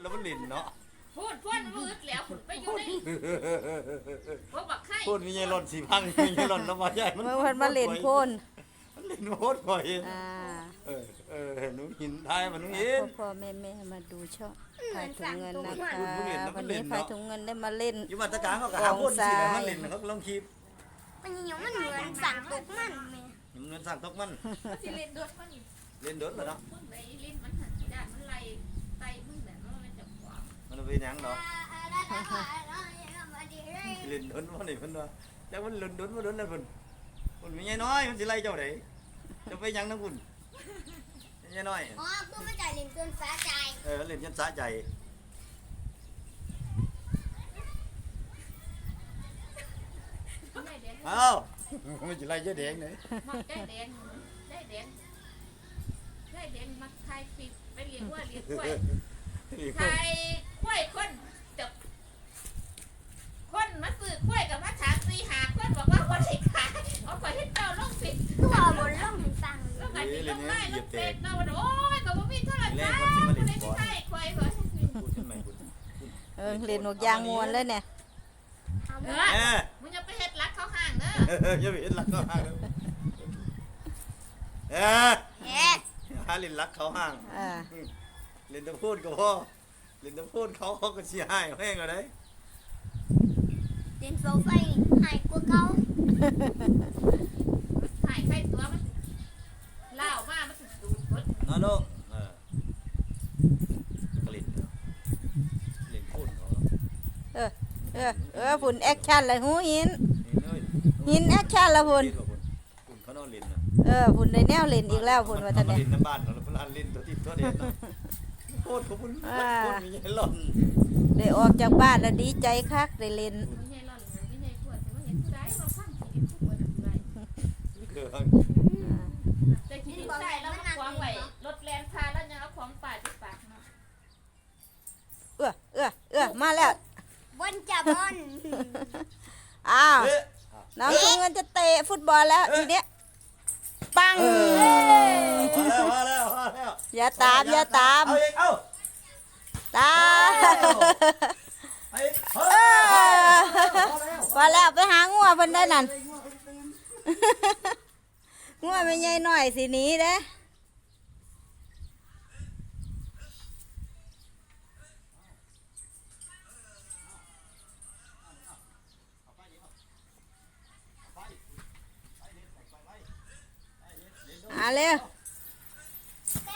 แล้วมันลิ้นเนาะพูดพูดมืดแล้วคุณไปอยู่ในพวกบักไข่พูดมีไงหล่นสีพังมีไงหล่นน้ำมาใหญ่มันเมื่อเพิ่นมาเล่นพ่นมันเล่นโคตรก่อยอ่าเออเออหนูหินทายมันหนูหิพ่อนพ่อแม่แม่มาดูช่องพายถุงเงินนะคะพูดเล่นแล้วมัวันนเล่นี้นเนาะพายถุงเงินได้มาเล่น อยู่มาตรการเขาก็หาคนสิแล้วมันเล่นเขาก็ลองคีบมันยังมันเหมือนสั่งตกมันแม่มันเงินสั่งตกมัน สิเล่นโดดมันเล่นโดดแล้วเนาะมึงไหนลิ้นมันหันด้านมันไหลไตมึงแบบมันจะ ขวางมันเป็นหยังเนาะเล่นโดดมันนี่เพิ่นว่าแต่มันเล่นโดดมันโดดแล้วเพิ่นมันมีไงน้อยมันสิไล่เจ้าไดจะไปหยังนำคุณมีไงน้อยอ๋อเพื่อมาจ่ายเงินเกินฟ้าใจเออเล่นจนสะใจได้แดงเอ้ามันสิไล่เจ๊แดงเลยมักได้แดงได้แดงได้แดงมักไทยฟิบไปเลี้ยงว่าเลี้ยงกล้วยนี่ไทย กล้วยคนจับคนมาซื้อกล้วยกับมาถามตีหาคนบอกว่าคนสิขายเอาไปให้เจ้าลงสิตัวบนล่องมันฟังแล้วกันสิลงไม้ลงเฟซเราโอ้ยก็บ่มีโทรศัพท์คนใดไม่ใช่ควายเพิ่นพูดขึ้นใหม่พูดเออเล่นหนกยางมวนเลยเนี่ยเอเอออมึงอย่าไปเฮ็ดรักเขาห่างเด้ออย่าไปเห็นรักเขาห่างเออเฮ้หาเล่นรักเขาห่างอ่าเล่นแตะพูดก็พอ เล่นแตะพูดเขาเขาก็เสียหายแห้งเลยเล่นโซไฟหายกว่าเก่าถ่ายใครตัวมันล่าวมามันสิดูดเบิดนะลูกเออก็เล่นเล่นพูดเขาเออเออเออฝุ่นแอคชั่นเลยหูหิน นี่เลยหินแอคชั่นละฝุ่นเล่นกับคุณคุณเขานอนเล่นนะ เออฝุ่นในแนวเล่นอีกแล้วฝุ่นว่าท่านเขาเนี่ย เล่นน้ำบ้านเขาแล้วเวลาเล่นตัวที่ตัวเด่นเนาะ โคตรเขาพูดพูดมีให้หล่นได้ออกจากบ้านแล้วดีใจคักได้เล่นไม่ใช่ร่อนเลยไม่ใช่ขวดแต่ว่าเห็นผู้ใดมาฟังสิเห็นผู้ใดผู้ใดเกิดแต่คิดได้แล้วมันควางไว้รถแลนพาแล้วยังเอาของป่าที่ปากเนาะเออเออเออมาแล้ว บนจับบอลอ้าว เอ๊ะน้องถุงเงินจะเตะฟุตบอลแล้วทีเนี้ย ปัง มาแล้วมาแล้ว อย่าตามอย่าตาม เอาอีกเอาตามเอาอีกเฮ้เอยอพอแล้วไปหางัวเพิ่นได้นั่น งัวไม่ใหญ่หน่อยสิหนี้เด้อะเร็ว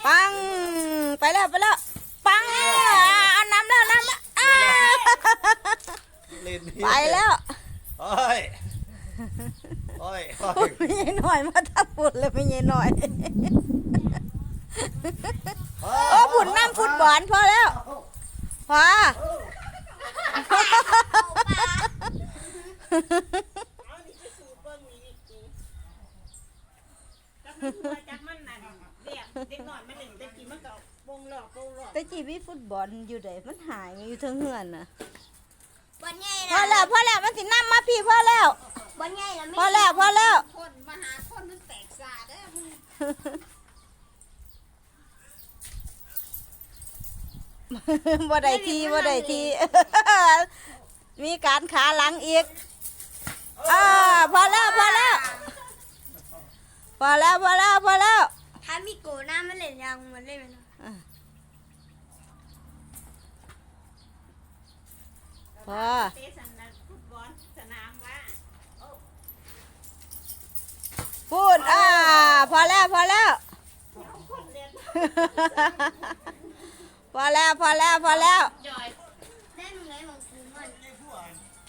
ปัง ไปแล้วไปแล้วปังอะเอาน้ำแล้วน้ำแล้วอ่าเล่นไปแล้วโอ้ยโอ้ยโอ้ยไม่ใช่หน่อยมาทับปุ่นเลยไม่ใช่หน่อยโอ้ผุนน้ำฟุตบอลพอแล้วพอจักมันนั่นเรียก เด็กน้อยมันเล่นแต่กี้มันก็วงหลอกวงหลอกแต่จีบีฟุตบอลอยู่ไหนมันหายอยู่เทั้งเฮือนน่ะบอลใหญ่พอนะแล้วพอแล้วมันสิน้ำมาพี่พอแล้ว บอลใหญ่นะพอแล้วพอแล้ว คนมาหาคนมันแตกสาเด้อมึงบ่ได้ทีบ่ได้ที มีการขาหลังอีกอ่าพอแล้วพอแล้ว พอแล้วพอแล้วพอแล้ว ถ้ามีโกหน้ามันเล่นยังมันเล่นไหมนะพอเตะสนามฟุตบอลสนามว่าพูดอ่าพอแล้วพอแล้วคนเรียนพอแล้วพอแล้วพอแล้วจอยเล่นไงมองคูมัน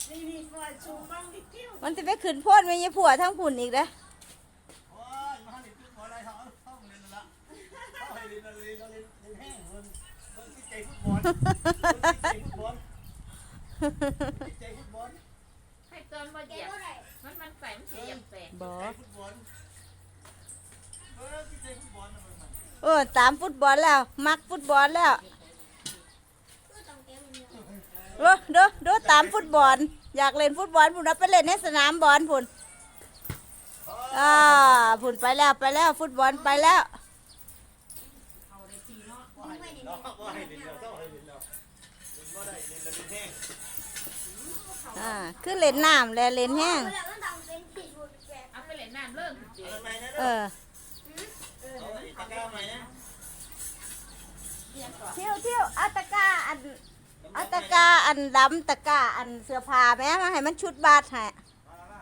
นี่นี่ฟอยชูบ้างดิกิ้วมันจะไปขึ้นโพ่นไม่ยผัวทั้งผุนอีกเด้อ โอ้ยมาเล่นฟุตบอลอะไรเขาเขาเล่นละเขาเล่น เล่นเล่นเงคนคนที่ใจฟุตบอลคนที่ใจฟุตบอลที่ใจฟุตบอลให้ตอนมาเหยียบเท่าไหร่มันมันใส่มันสิเหยียบแตกบอใจฟุตบอลเออที่ใจฟุตบอลเออตามฟุตบอลแล้ว มักฟุตบอลแล้วตู้ต้ออดูดูดูตามฟุตบอล อยากเล่นฟุตบอลผุนเอาไปเล่นในสนามบอลผุนอ่าผุนไปแล้วไปแล้ว ฟุตบอลไปแล้ว เอาได้ทีเนาะไม่ได้เนาะว่าให้เล่นแล้วต้องให้เล่นแล้วอ่าคือเล่นน้ำและเล่นแห้งเวลามันทำเป็นผิดหมดแกเอาไปเล่นน้ำเริ่มสิเอาใหม่นะเอเด้ออเอาตะกร้าใหม่นะเที่ยวเที่ยวเอาตะกร้าอันเอาตะกร้าอันดำตะกร้าอันเสื้อผ้าแม่มาให้มันชุดบาดให้มามา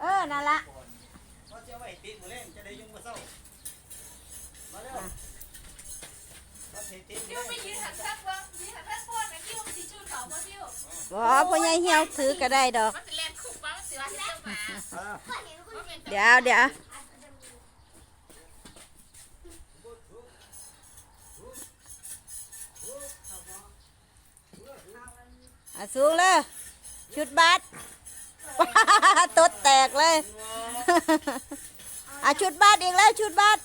เออนั่นละ เพราะเจ้าไว้ติดหมดเลยจะได้ยุ่งมาเศร้ามาเร็วมา ติดติดคิวไปยืนหันทักเบิ้งยืนหันทักพ่นนะคิวมันสิชูเขาบ่คิวบ่พ่อใหญ่เหี่ยวถือก็ได้ดอก มันสิแล่นคุกมามันสิว่าเจ้าหมาอ่าก็เห็นคนบ่แม่นเดี๋ยวเดี๋ยวอะสูงเลยชุดบาดตดแตกเลยอะชุดบาดอีกแล้วชุดบาด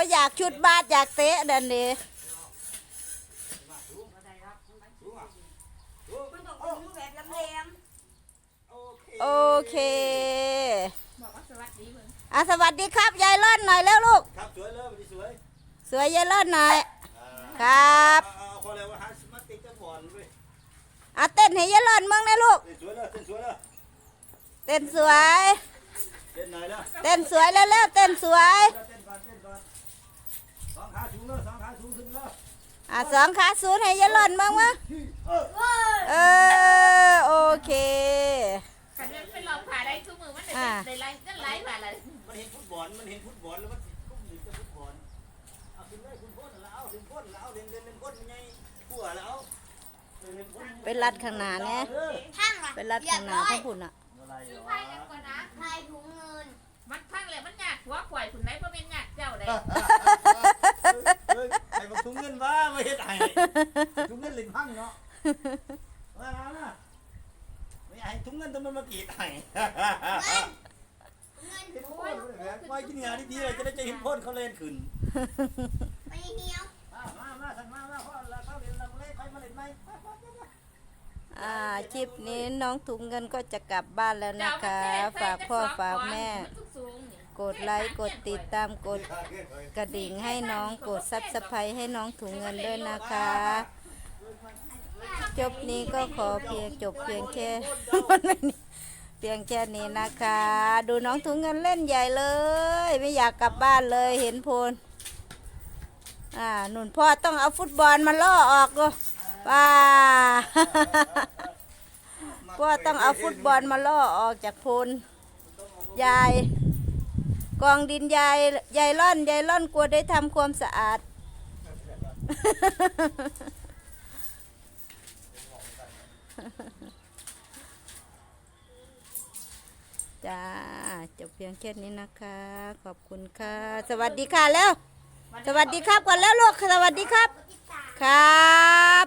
ว่าอยากชุดบาดอยากเตะเดันดีมันต้องเป็นรูปแบบแหลมโอเคโอเคบอกว่าสวัสดีเบิ่งอะสวัสดีครับ ยายล่อนหน่อยแล้วลูก ครับสวยเลยวันนี้สวย สวยยายล่อนหน่อยอ่าครับเอาเอาพอแล้วว่าหาสมาติกจะบอลเลยอะเต้นให้ยายล่อนมึงนะลูกสวยเลยเต้นสวยเลยเต้นสวย เต้นหน่อยแล้วเต้นสวยแล้วแล้วๆเต้นสวยเต้นก่ อนเต้นก่อนสองขาสูงเลยสองขาสูงขึ้นเลยอะสองขาสูนให้ยายล่อนมึงวะเออเออโอเคคันมันเป็นรองผ่าได้ทุกมือมันได้อ่าได้ไล่ก็ไล่ผ่าเลยมันเห็นฟุตบอลมันเห็นฟุตบอลแล้วมันกุ้มหนีกับฟุตบอลเอาขึ้นเลยคุณพ่นแล้วเอาถึงพ่นแล้วเอาเล่นเล่นเล่นพ่นยังไงขั่วแล้วเอาเล่นเล่นพ่นไปรัดข้างหน้าเนี่ยเออๆทั้งล่ะไปรัดข้างหน้าทั้งพุ่นอะอะไรซื้อวะไพ่กันก่อนนะทายถุงเงินมันพังเลยมันหยาดหัวข่อยคุณไหนบ่เป็นหยาดเจ้าได้ เฮ้ยไอ้บอกถุงเงินบ้าไม่เห็นไอ้ถุงเงินหลินพังเนาะมามามาไม่ไอ้ถุงเงินต้องมันมากรีดไอ้เงินเห็นพ่นเลยไว้กินงานดีๆเลยจะได้จะเห็นพ่นเขาเล่นขึ้นไม่เหี่ยวมามามาสั่งมามาพ่อแล้วเขาเล่นเราเล่นใครมาเล่นไหมอ่าคลิปนี้น้องถุงเงินก็จะกลับบ้านแล้วนะคะ ฝากพ่อฝากแม่ กดไลค์กดติดตามกดกระดิ่งให้น้องกดซับสไครต์ให้น้องถุงเงินด้วยนะคะ จบนี้ก็ขอเพียงจบเพียงแค่ เพียงแค่นี้นะคะ ดูน้องถุงเงินเล่นใหญ่เลย ไม่อยากกลับบ้านเลยเห็นโพลอ่าหนุนพ่อต้องเอาฟุตบอลมาล่อออกก็ป้าพ่อต้องเอาฟุตบอลมาล่อออกจากโพลยาย กองดินยายยายล่อนยายล่อนกลัวได้ทำความสะอาด จ้าจบเพียงแค่นี้นะคะ ขอบคุณค่ะ สวัสดีค่ะแล้ว สวัสดีครับก่อนแล้วลูกสวัสดีครับ ครับ